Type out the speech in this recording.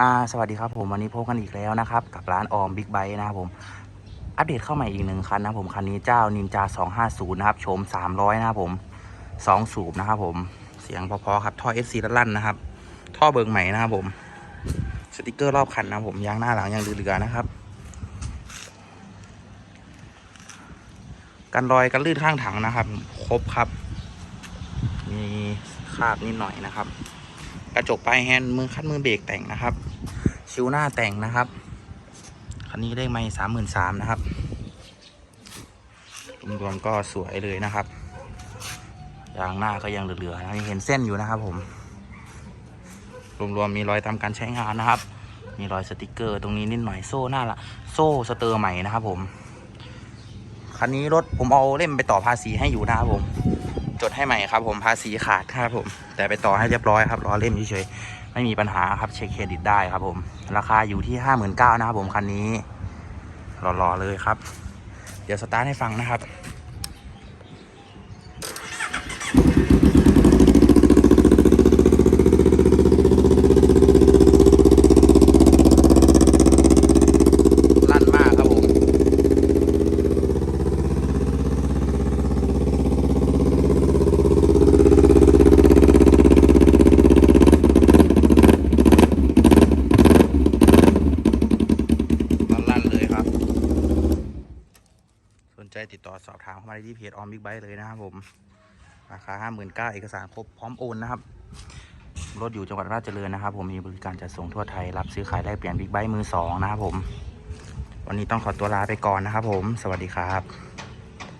อ่าสวัสดีครับผมวันนี้พบกันอีกแล้วนะครับ กับร้านออมบิ๊กไบค์นะครับผมอัปเดตเข้าใหม่อีกหนึ่งคันนะครับผมคันนี้เจ้านินจา 250 นะครับชม300 นะครับผมสองสูบนะครับผมเสียงพอๆครับท่อ SC ลั่นๆนะครับ ท่อเบิงใหม่นะครับผม สติกเกอร์รอบคันนะครับผมยางหน้าหลังยังเหลือๆนะครับ กันรอยกันลื่นข้างถังนะครับ ครบครับ มีคราบนิดหน่อยนะครับ กระจกปลายแฮนด์มือคัดมือเบรกแต่งนะครับ ชิวหน้าแต่งนะครับคันนี้ได้ไม่สามหมื่นสามนะครับรวมๆก็สวยเลยนะครับยางหน้าก็ยังเหลือๆนะยังเห็นเส้นอยู่นะครับผม รวมๆมีรอยตามการใช้งานนะครับ มีรอยสติกเกอร์ ตรงนี้นิดหน่อยโซ่หน้าละโซ่สเตอร์ใหม่นะครับผมคันนี้รถผมเอาเล่มไปต่อภาษีให้อยู่นะครับผม จดให้ใหม่ครับผมภาษีขาดครับผม แต่ไปต่อให้เรียบร้อยครับรอเล่มเฉยๆไม่มีปัญหาครับเช็คเครดิตได้ครับผม ราคาอยู่ที่ห้าหมื่นเก้านะครับผมคันนี้รอๆเลยครับ เดี๋ยวสตาร์ทให้ฟังนะครับลั่นมากครับผม ลั่นๆเลยครับ สน ใจติดต่อสอบถามเข้ามาได้ที่เพจออมบิ๊กไบค์เลยนะครับผม ราคาห้าหมื่นเก้าเอกสารครบพร้อมโอนนะครับ รถอยู่จังหวัดราชเจริญนะครับ ผมมีบริการจัดส่งทั่วไทยรับซื้อขายแลกเปลี่ยนบิ๊กไบค์มือสองนะครับผม วันนี้ต้องขอตัวลาไปก่อนนะครับผม สวัสดีครับ